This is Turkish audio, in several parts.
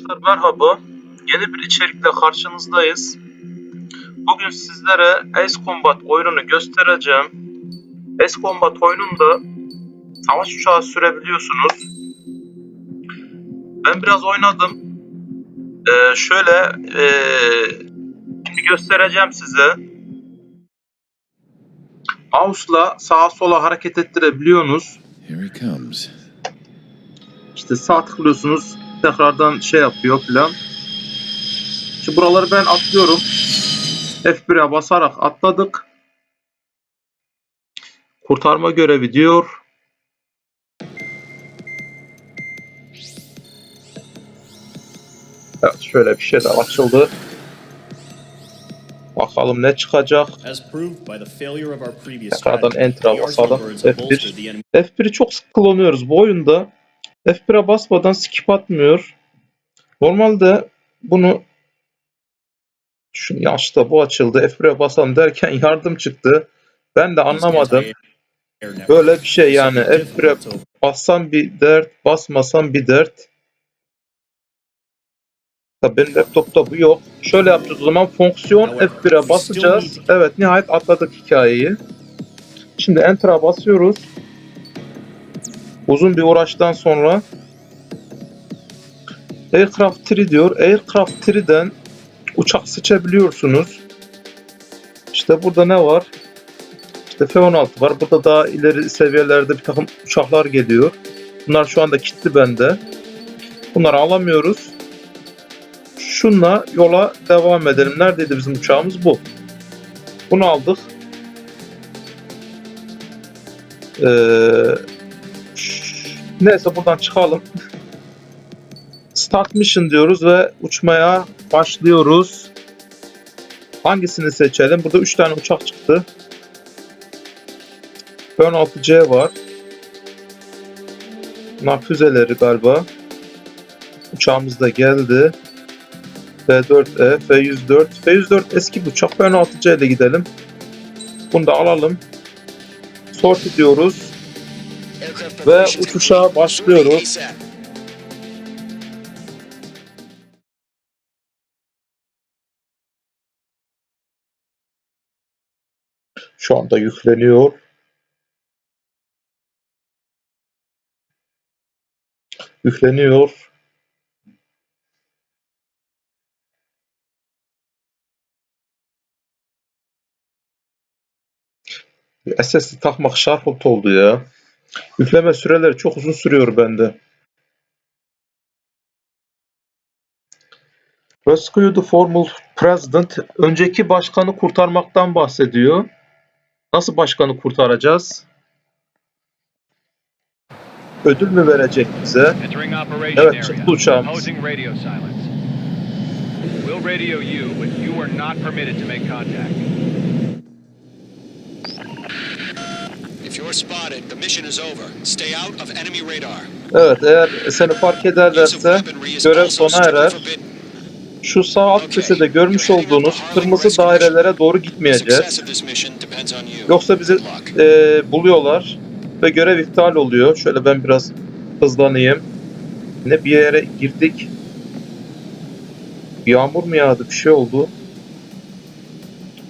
Arkadaşlar merhaba. Yeni bir içerikle karşınızdayız. Bugün sizlere Ace Combat oyununu göstereceğim. Ace Combat oyununda savaş uçağı sürebiliyorsunuz. Ben biraz oynadım. Ee, şöyle ee, şimdi göstereceğim size. Mouse'la sağa sola hareket ettirebiliyorsunuz. İşte sağ tıklıyorsunuz tekrardan şey yapıyor filan. Şimdi buraları ben atlıyorum. F1'e basarak atladık. Kurtarma görevi diyor. Evet şöyle bir şey de açıldı. Bakalım ne çıkacak. Tekrardan the basalım. Arsenal birds have F1. bolstered the enemy F1'i çok sık kullanıyoruz bu oyunda. F1'e basmadan skip atmıyor. Normalde bunu şunu yaşta bu açıldı. F1'e basalım derken yardım çıktı. Ben de anlamadım. Böyle bir şey yani So F1'e difficult to bassam bir dert, basmasam bir dert. Tabii benim laptopta bu yok. Şöyle yapacağız o zaman fonksiyon F1'e basacağız. Evet nihayet atladık hikayeyi. Şimdi Enter'a basıyoruz. Uzun bir uğraştan sonra Aircraft 3 diyor. Aircraft 3'den uçak seçebiliyorsunuz. İşte burada ne var? İşte F-16 var. Burada daha ileri seviyelerde bir takım uçaklar geliyor. Bunlar şu anda kilitli bende. Bunları alamıyoruz. Şunla yola devam edelim. Neredeydi bizim uçağımız? Bu. Bunu aldık. Ee, neyse buradan çıkalım. Start mission diyoruz ve uçmaya başlıyoruz. Hangisini seçelim? Burada 3 tane uçak çıktı. F-16C var. Bunlar füzeleri galiba. Uçağımız da geldi. F4E, F104. F104 eski bir uçak. F-16C ile gidelim. Bunu da alalım. Sort ediyoruz. Ve uçuşa başlıyoruz. Şu anda yükleniyor. Yükleniyor. SSD takmak şarpıntı oldu ya. Yükleme süreleri çok uzun sürüyor bende. Rescue the former president önceki başkanı kurtarmaktan bahsediyor. Nasıl başkanı kurtaracağız? Ödül mü verecek bize? Evet, çıktı uçağımız. We'll radio you, but you are not permitted to make contact. Evet eğer seni fark ederlerse görev sona erer. Şu sağ alt köşede görmüş olduğunuz kırmızı dairelere doğru gitmeyeceğiz. Yoksa bizi e, buluyorlar ve görev iptal oluyor. Şöyle ben biraz hızlanayım. Ne bir yere girdik. Yağmur mu yağdı? Bir şey oldu.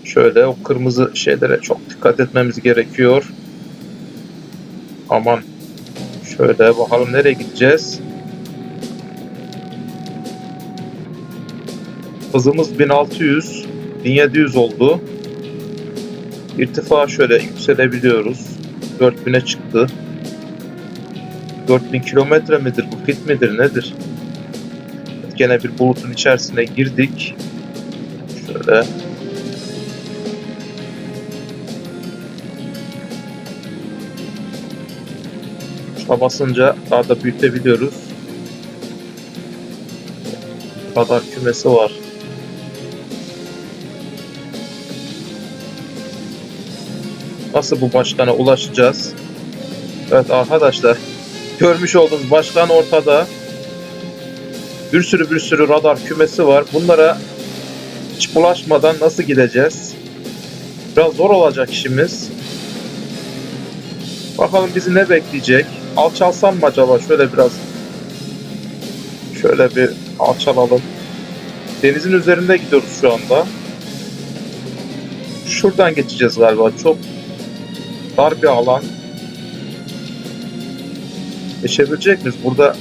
Şöyle o kırmızı şeylere çok dikkat etmemiz gerekiyor. Aman. Şöyle bakalım nereye gideceğiz. Hızımız 1600, 1700 oldu. İrtifa şöyle yükselebiliyoruz. 4000'e çıktı. 4000 kilometre midir bu fit midir nedir? Gene bir bulutun içerisine girdik. Şöyle. Şuna basınca daha da büyütebiliyoruz. Radar kümesi var. Nasıl bu başkana ulaşacağız? Evet arkadaşlar. Görmüş olduğunuz başkan ortada. Bir sürü bir sürü radar kümesi var. Bunlara hiç bulaşmadan nasıl gideceğiz? Biraz zor olacak işimiz. Bakalım bizi ne bekleyecek? Alçalsam mı acaba? Şöyle biraz Şöyle bir alçalalım. Denizin üzerinde gidiyoruz şu anda. Şuradan geçeceğiz galiba. Çok dar bir alan. Geçebilecek miyiz? Burada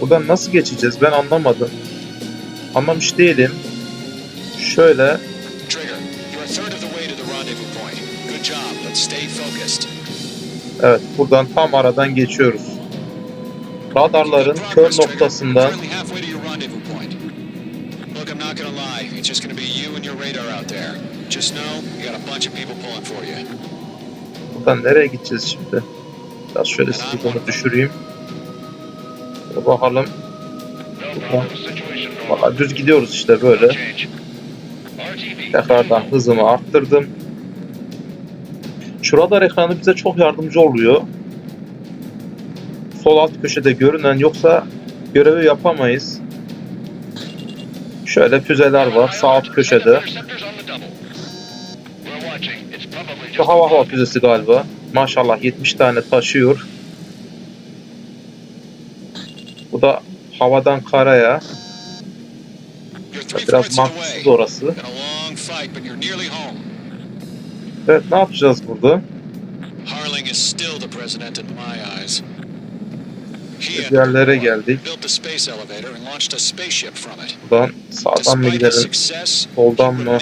Buradan nasıl geçeceğiz? Ben anlamadım. Anlamış değilim. Şöyle Evet, buradan tam aradan geçiyoruz. Radarların kör noktasından Currently halfway to your rendezvous point. Look, I'm not gonna lie. It's just gonna be you and your radar out there. Just know you got a bunch of people pulling for you. buradan nereye gideceğiz şimdi? Biraz şöyle speedini düşüreyim. Şöyle bakalım. Valla düz gidiyoruz işte böyle. Tekrardan hızımı arttırdım. Şu radar ekranı bize çok yardımcı oluyor. Sol alt köşede görünen yoksa görevi yapamayız. Şöyle füzeler var sağ alt köşede. Şu hava hava füzesi galiba. Maşallah 70 tane taşıyor. Bu da havadan karaya. Biraz mantıksız orası. Evet ne yapacağız burada? Harling is still the president in my eyes. Yerlere geldik. from it. Buradan sağdan mı gidelim? Soldan mı?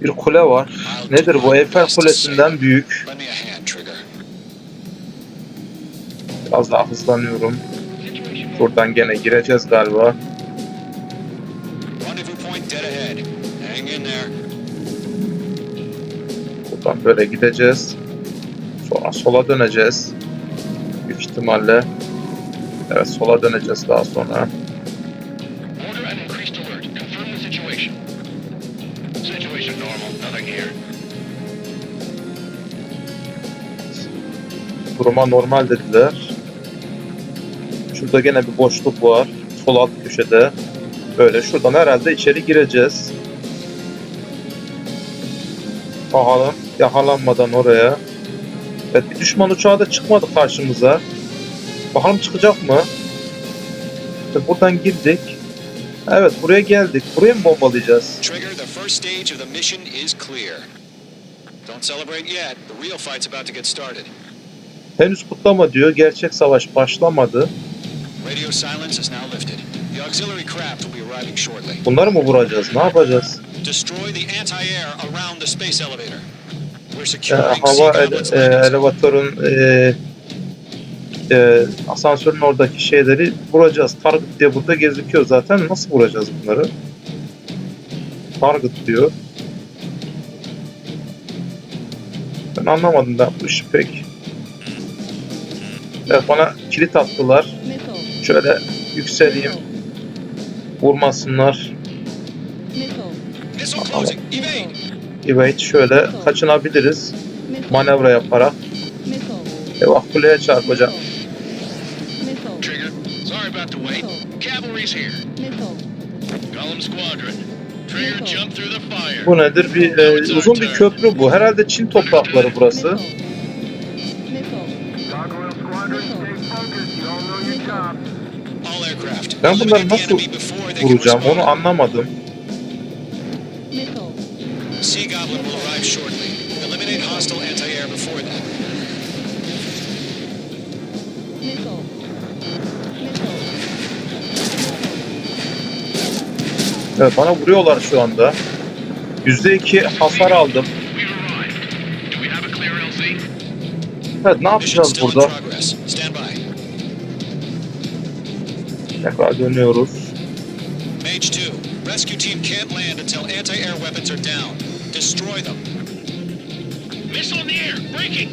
Bir kule var. Nedir bu? Eiffel Kulesi'nden büyük. Biraz daha hızlanıyorum. Buradan gene gireceğiz galiba. Buradan böyle gideceğiz. Sonra sola döneceğiz. Büyük ihtimalle. Evet sola döneceğiz daha sonra. Duruma normal dediler. Şurada gene bir boşluk var. Sol alt köşede. Böyle şuradan herhalde içeri gireceğiz. Bakalım yakalanmadan oraya. Evet bir düşman uçağı da çıkmadı karşımıza. Bakalım çıkacak mı? İşte buradan girdik. Evet buraya geldik. Burayı mı bombalayacağız? Trigger, the first stage of the mission is clear. Don't celebrate yet. The real fight's about to get started. Henüz kutlama diyor. Gerçek savaş başlamadı. Radio silence is now lifted. The auxiliary craft will be arriving shortly. Bunları mı vuracağız? Ne yapacağız? Destroy the anti-air around the space elevator. Ee, securing hava ele- e, elevatörün e, e, asansörün oradaki şeyleri vuracağız. Target diye burada gözüküyor zaten. Nasıl vuracağız bunları? Target diyor. Ben anlamadım ben bu işi pek. Evet bana kilit attılar. Şöyle yükseleyim. Vurmasınlar. Missile. Evade. Şöyle kaçınabiliriz. Manevra yaparak. Eyvah kuleye çarpacağım. Bu nedir? Bir e, uzun bir köprü bu. Herhalde Çin toprakları burası. Ben bunları nasıl vuracağım onu anlamadım. Evet bana vuruyorlar şu anda. %2 hasar aldım. Evet ne yapacağız burada? Tekrar dönüyoruz. Mage 2, rescue team can't land until anti-air weapons are down. Destroy them. Missile in the air. Breaking.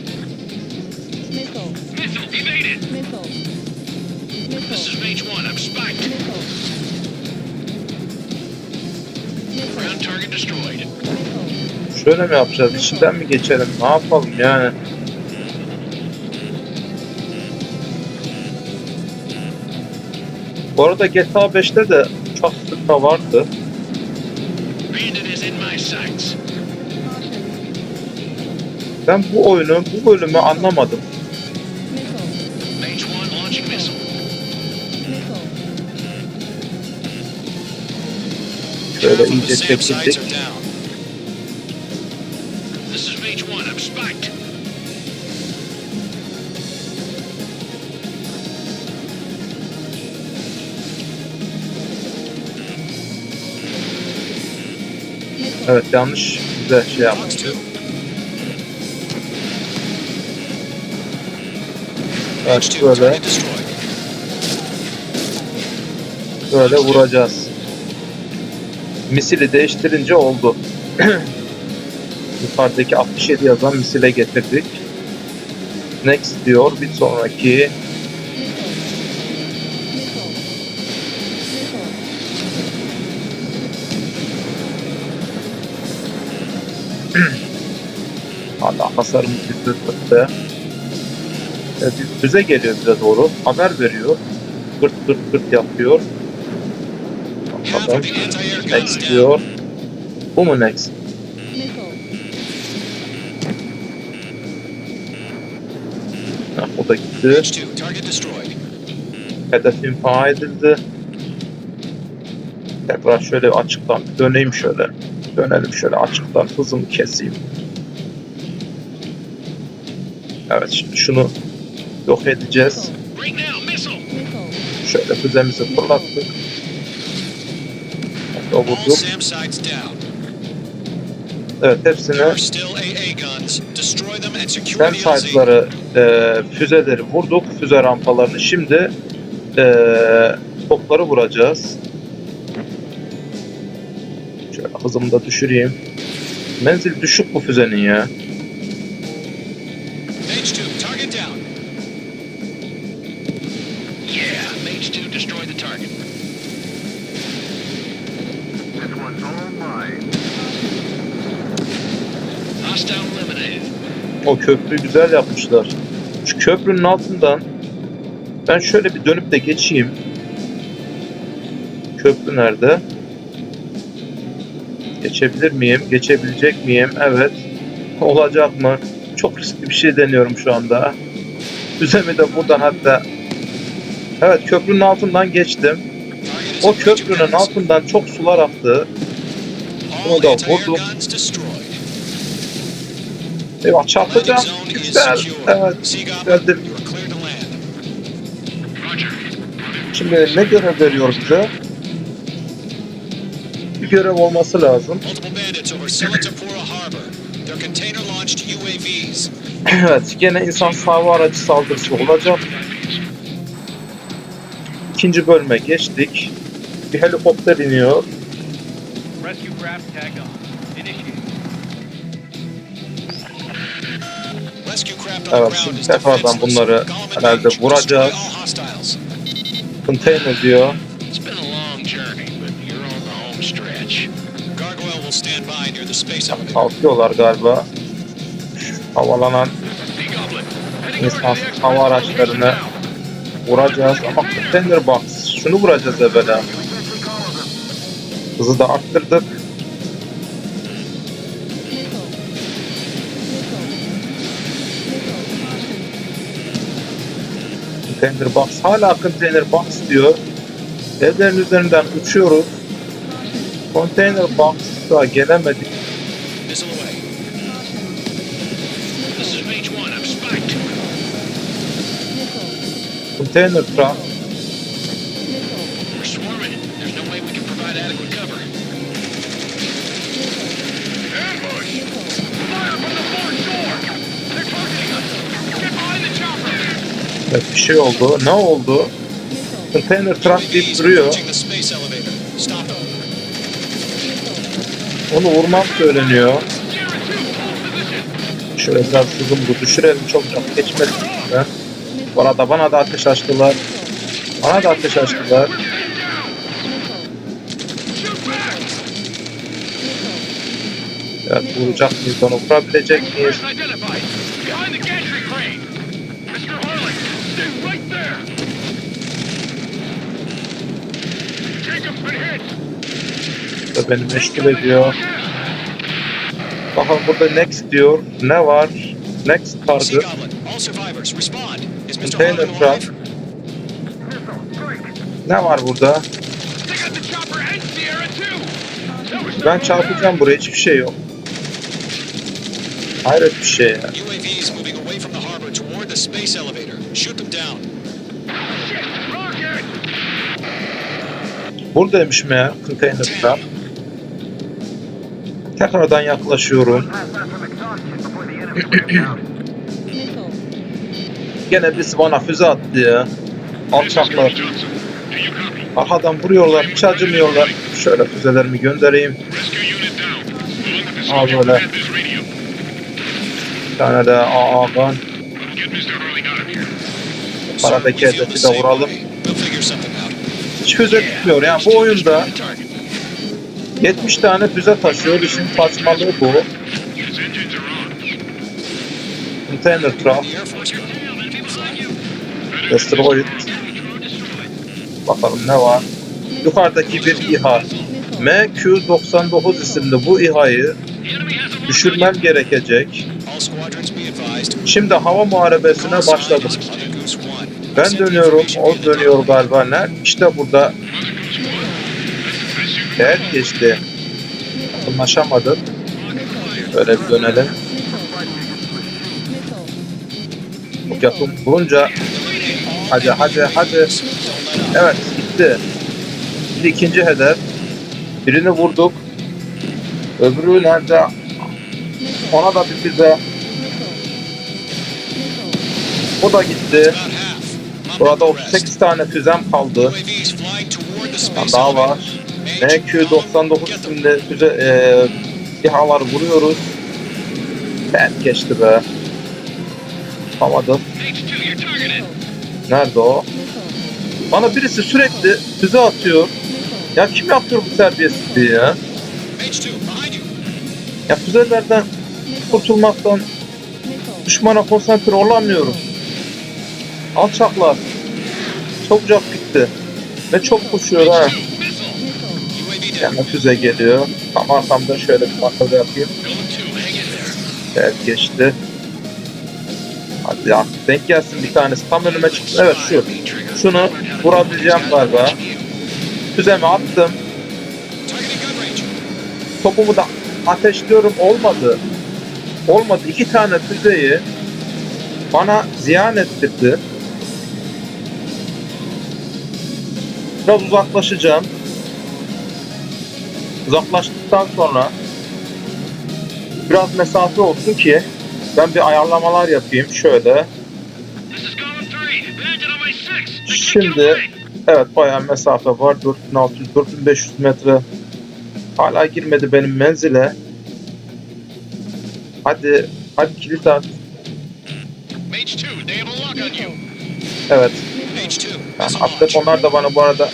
Missile. Missile evaded. Missile. This Missile. is Mage 1. I'm spiked. Missile. Şöyle mi yapacağız? İçinden mi geçelim? Ne yapalım yani? Bu arada GTA 5'te de uçak sıkma vardı. Ben bu oyunu, bu bölümü anlamadım. I'm spiked. Missile. Evet yanlış güzel şey Fox yapmış. 2. Evet Mage 2, böyle, böyle vuracağız. Misili değiştirince oldu. Yukarıdaki 67 yazan misile getirdik. Next diyor. Bir sonraki hala hasarımız yüzde Evet, bir füze geliyor bize doğru. Haber veriyor. Kırt kırt kırt yapıyor. Next down. diyor. Bu mu? Missile. Heh, o da gitti. Mage 2, target destroyed. Hedef imha edildi. Tekrar şöyle açıktan bir döneyim şöyle. Dönelim şöyle açıktan hızımı keseyim. Evet şimdi şunu yok edeceğiz. Şöyle füzemizi fırlattık. Secure Sen the LZ. site'ları, e, füzeleri vurduk. Füze rampalarını. Şimdi e, topları vuracağız. Şöyle hızımı da düşüreyim. Menzil düşük bu füzenin ya. O köprüyü güzel yapmışlar. Şu köprünün altından ben şöyle bir dönüp de geçeyim. Köprü nerede? Geçebilir miyim? Geçebilecek miyim? Evet. Olacak mı? Çok riskli bir şey deniyorum şu anda. Füzemi de buradan hatta Evet köprünün altından geçtim. O köprünün altından çok sular aktı. Onu da vurdum. Eyvah is Güzel. Evet. Geldim. Şimdi ne görev veriyor bize? Bir görev olması lazım. Evet, gene insan hava aracı saldırısı olacak. İkinci bölüme geçtik. Bir helikopter iniyor. Rescue craft tag on. Gargoyle will stand by near the space elevator. Kalkıyorlar galiba. Havalanan insan hava araçlarını vuracağız. Ama container box. Şunu vuracağız evvela. Hızı da arttırdık. Missile. Container box. Hala container box diyor. Evlerin üzerinden uçuyoruz. Container box'a gelemedik. Missile away. Bir şey oldu. Ne oldu? Container truck deyip duruyor. Onu vurmam söyleniyor. Sierra 2, hold position! Şöyle biraz hızımızı düşürelim. Çok çok geçmedik. üstüne. Bu arada bana da ateş açtılar. Bana da ateş açtılar. Evet vuracak mıyız onu? Vurabilecek miyiz? Da beni meşgul ediyor. Bakın burada next diyor. Ne var? Next target. Container alive? Ne var burada? Ben çarpacağım buraya hiçbir şey yok. Hayret bir şey ya. Buradaymış meğer trap. Tekrardan yaklaşıyorum. Gene birisi bana füze attı ya. Alçaklar. Arkadan vuruyorlar, hiç acımıyorlar. Şöyle füzelerimi göndereyim. Al böyle. Bir tane de AA gun. Paradaki hedefi de vuralım. Hiç füze tutmuyor. Yani bu oyunda Target. 70 tane füze taşıyor. İşin saçmalığı bu. Container gun. destroyed. Bakalım ne var. Yukarıdaki bir İHA. MQ-99 isimli bu İHA'yı düşürmem gerekecek. Şimdi hava muharebesine başladım. Ben dönüyorum, o dönüyor galiba. Ne? İşte burada değer geçti. Anlaşamadık. Böyle bir dönelim. Çok yakın vurunca hadi hadi hadi. Evet gitti. Şimdi ikinci hedef. Birini vurduk. Öbürü nerede? Ona da bir füze. O da gitti. Burada 38 tane füzem kaldı. Daha var. elevator. MQ-99 isimli füze e, İHA'lar vuruyoruz. Ben geçti be. Yapamadım. H2, you're targeted. Nerede o? Bana birisi sürekli füze atıyor. Ya kim yapıyor bu terbiyesizliği ya? H2, behind you. Ya füzelerden kurtulmaktan düşmana konsantre olamıyorum. Alçaklar. Çabucak gitti. Ve çok koşuyor ha. Yani füze geliyor. Tam arkamda şöyle bir bakıda yapayım. Evet geçti. Hadi ya denk gelsin bir tanesi. Tam önüme çıktı. Evet şu. Şunu vurabileceğim galiba. Füzemi attım. Topumu da ateşliyorum. Olmadı. Olmadı. İki tane füzeyi bana ziyan ettirdi. Biraz uzaklaşacağım. Uzaklaştıktan sonra biraz mesafe olsun ki ben bir ayarlamalar yapayım. Şöyle. Şimdi evet bayağı mesafe var. 4600 4500 metre. Hala girmedi benim menzile. Hadi hadi kilit at. H2, they have a lock on you. Evet. H2. Yani atlet onlar da bana bu arada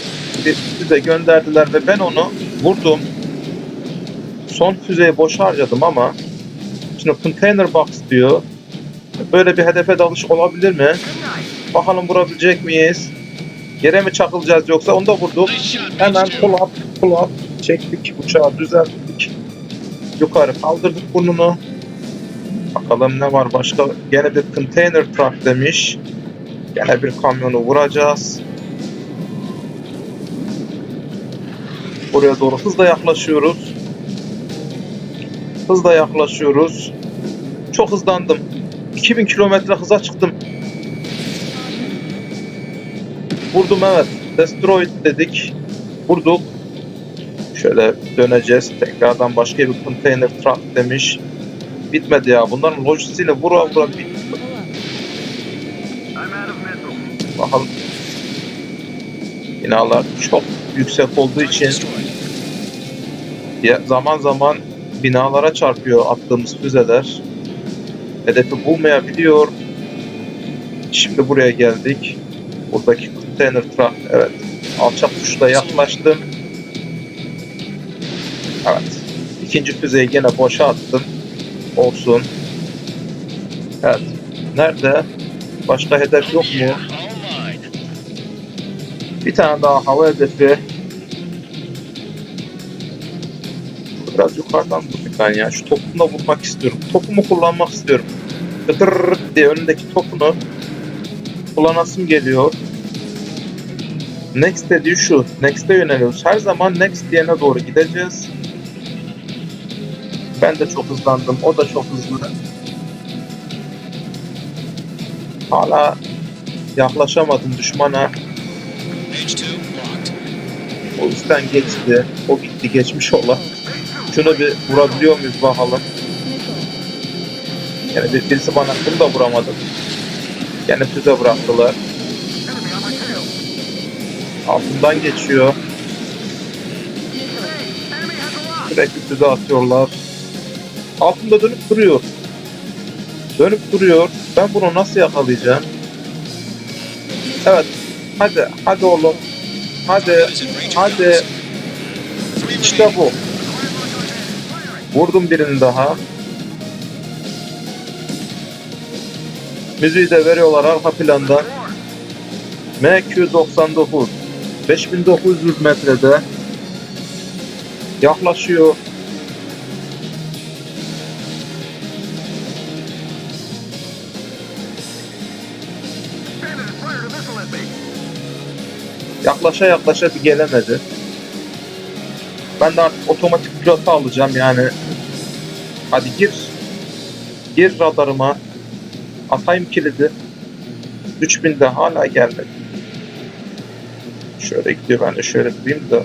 bir füze gönderdiler ve ben onu vurdum. Son füzeyi boş harcadım ama şimdi container box diyor. Böyle bir hedefe dalış olabilir mi? Bakalım vurabilecek miyiz? Yere mi çakılacağız yoksa onu da vurduk. Hemen H2. pull up, pull up. Çektik uçağı düzelttik. Yukarı kaldırdık burnunu. Bakalım ne var başka. Gene bir container truck demiş. Gene bir kamyonu vuracağız. Buraya doğru hızla yaklaşıyoruz. Hızla yaklaşıyoruz. Çok hızlandım. 2000 kilometre hıza çıktım. Vurdum evet. Destroyed dedik. Vurduk. Şöyle döneceğiz. Tekrardan başka bir container truck demiş. Bitmedi ya. Bunların lojistiğini vura vura bit. Bakalım. Binalar çok yüksek olduğu için ya zaman zaman binalara çarpıyor attığımız füzeler. Hedefi bulmayabiliyor. Şimdi buraya geldik. Buradaki container truck evet alçak tuşla yaklaştım. Evet. İkinci füzeyi gene boşa attım. Olsun. Evet. Nerede? Başka hedef yok mu? Bir tane daha hava hedefi. Biraz yukarıdan vurduk ben ya. Şu topumla vurmak istiyorum. Topumu kullanmak istiyorum. gıdır diye önündeki topunu kullanasım geliyor. Next dediği şu. Next'e yöneliyoruz. Her zaman next diyene doğru gideceğiz. Ben de çok hızlandım. O da çok hızlı. Hala yaklaşamadım düşmana. Mage 2 locked. O üstten geçti. O gitti geçmiş ola. Şunu bir vurabiliyor muyuz bakalım. Yani bir, birisi bana bunu da vuramadım. Gene füze bıraktılar. Altından geçiyor. Sürekli füze atıyorlar. Altında dönüp duruyor. Dönüp duruyor. Ben bunu nasıl yakalayacağım? Evet. Hadi. Hadi oğlum. Hadi. Hadi. İşte bu. Vurdum birini daha. Müziği de veriyorlar arka plandan. MQ-99 5900 metrede yaklaşıyor. Yaklaşa yaklaşa bir gelemedi. Ben de artık otomatik pilotu alacağım yani. Hadi gir. Gir radarıma. Atayım kilidi. 3000'de hala gelmedi. Şöyle gidiyor ben de şöyle gideyim de.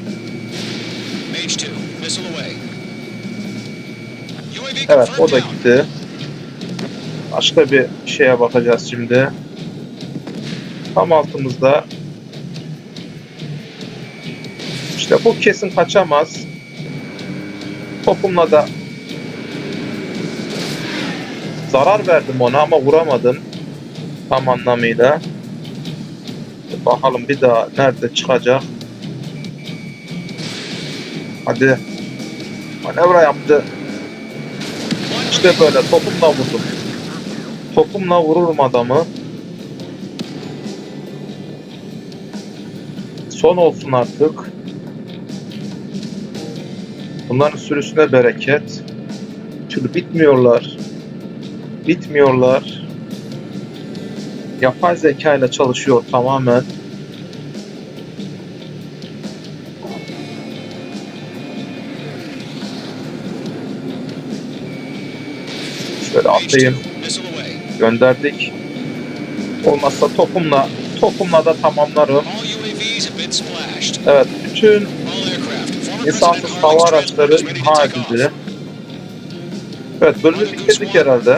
Mage 2, missile away. UAV Evet o da gitti. Başka bir şeye bakacağız şimdi. Tam altımızda. İşte bu kesin kaçamaz. Topumla da zarar verdim ona ama vuramadım. Tam anlamıyla. Bakalım bir daha nerede çıkacak. Hadi. Manevra yaptı. İşte böyle topumla vurdum. Topumla vururum adamı. Son olsun artık. Sürüsüne bereket. Türlü bitmiyorlar. Bitmiyorlar. Yapay zeka ile çalışıyor tamamen. Şöyle Mage 2, atlayayım. gönderdik. Olmazsa topumla topumla da tamamlarım. Evet, bütün insansız hava araçları imha edildi. Evet, bölümü bitirdik herhalde.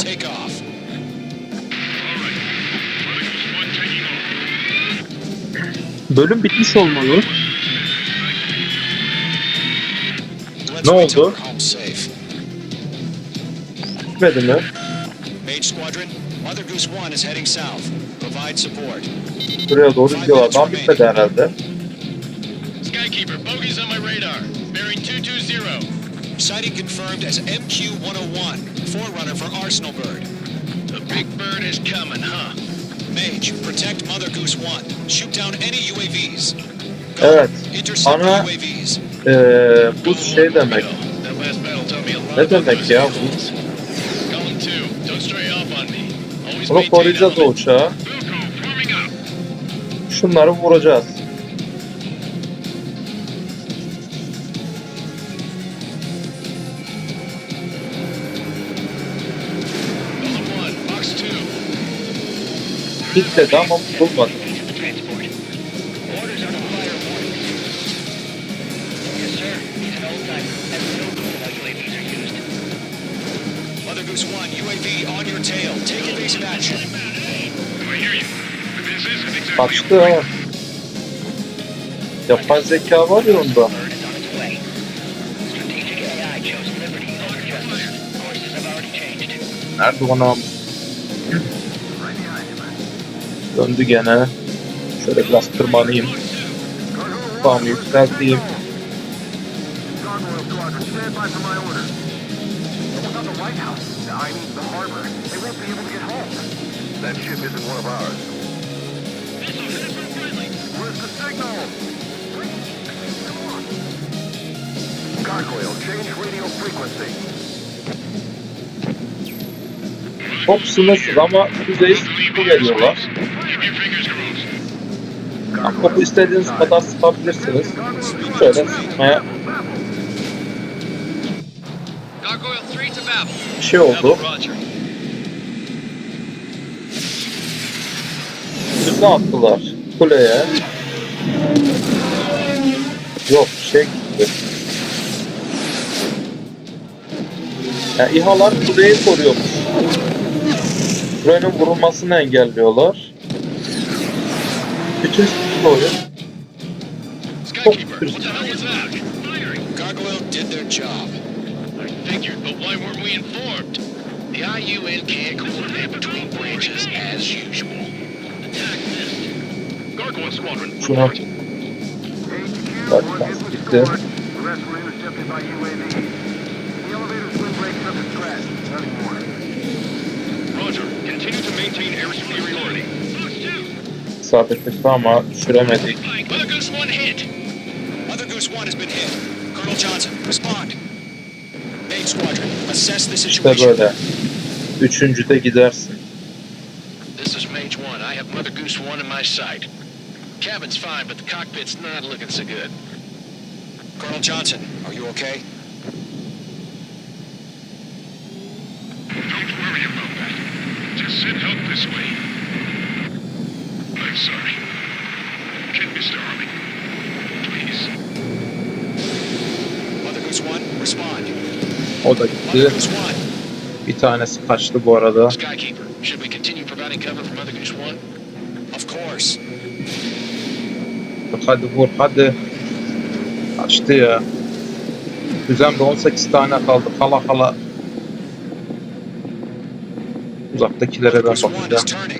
Bölüm bitmiş olmalı. Ne oldu? Bitmedi mi? Mage Squadron, Mother Goose 1 is heading south. Provide support. Buraya doğru gidiyorlar. Daha bitmedi herhalde. Sighting confirmed as MQ-101, forerunner for Arsenal Bird. The big bird is coming, huh? Mage, protect Mother Goose 1. Shoot down any UAVs. Go. Evet. Intercept Ana- UAVs. Ee, bu şey demek. Ne demek ya bu? animals. Column 2, don't stray off on me. Always Bunu koruyacağız o uçağı. Şunları vuracağız. How UAVs are used. Mother Goose 1, UAV on your tail. Take evasive action. I hear you. This isn't exactly Kaçtı ha. Yapay zeka var ya onda. bird is They won't be able to get home. That ship isn't one of ours. Where's the signal? Come on. Gargoyle, change radio frequency. Çok sınırsız ama yüzeye sıkı geliyorlar. Yani istediğiniz kadar sıkabilirsiniz. Şöyle sıkmaya Gargoyle 3 to map. bir şey oldu. Füze attılar kuleye. Yok şey gitti. Yani İHA'lar kuleyi koruyormuş. Kulenin vurulmasını engelliyorlar. Bütün stil oyun çok that? Gargoyle did their job. I figured, but why weren't we informed? The IUN can't coordinate between branches as usual. Attack missed. Gargoyle Squadron. hit was gitti. scored. The rest were intercepted by UAVs. The elevator's windbreaks up. Nothing more. Roger. Continue to maintain air superiority. Fox 2. isabet etti ama düşüremedik. Mother Goose 1 hit. Mother Goose 1 has been hit. Colonel Johnson, respond. Main squadron, assess the İşte situation. böyle. Üçüncüde gidersin. This is Mage 1. I have Mother Goose 1 in my sight. Cabin's fine, but the cockpit's not looking so good. Colonel Johnson, are you okay? 1, Bir tanesi kaçtı bu arada. Skykeeper, should we continue providing cover for Mother Goose 1? of course. Hadi vur hadi. Kaçtı ya. Düzemde 18 tane kaldı. Kala kala. Uzaktakilere ben Goose 1 is bakacağım.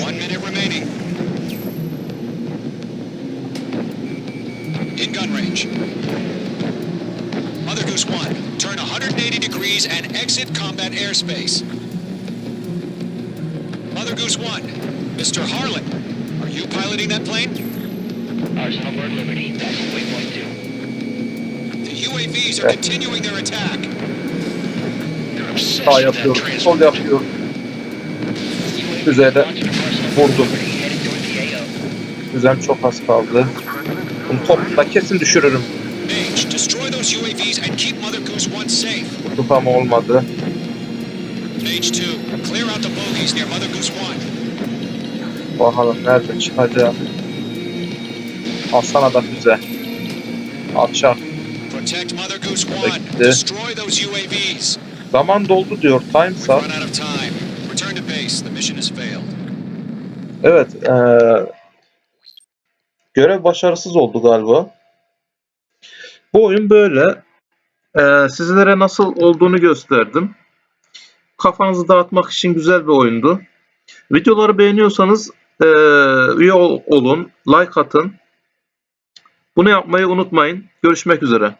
One minute remaining. In gun range. Mother Goose 1, turn 180 degrees and exit combat airspace. Mother Goose 1, Mr. Harlan, are you piloting that plane? Arsenal Bird Liberty, that's waypoint 2. The UAVs are continuing their attack. You're obsessed Sağ with that yapıyorum. Sol transport. yapıyorum. Vurdum. Düzem çok az kaldı. Bunu topla kesin düşürürüm. Mage, destroy those UAVs and keep Mother Goose 1 safe. Vurduk ama olmadı. Mage 2, clear out the bogies near Mother Goose 1. Bakalım nerede çıkacak. Al sana da füze. Alçak. Protect Mother Goose 1. Bekle. Destroy those UAVs. Zaman doldu diyor. Time time. Return to base. The mission has failed. Evet. eee, görev başarısız oldu galiba. Bu oyun böyle. Eee, sizlere nasıl olduğunu gösterdim. Kafanızı dağıtmak için güzel bir oyundu. Videoları beğeniyorsanız eee, üye ol- olun, like atın. Bunu yapmayı unutmayın. Görüşmek üzere.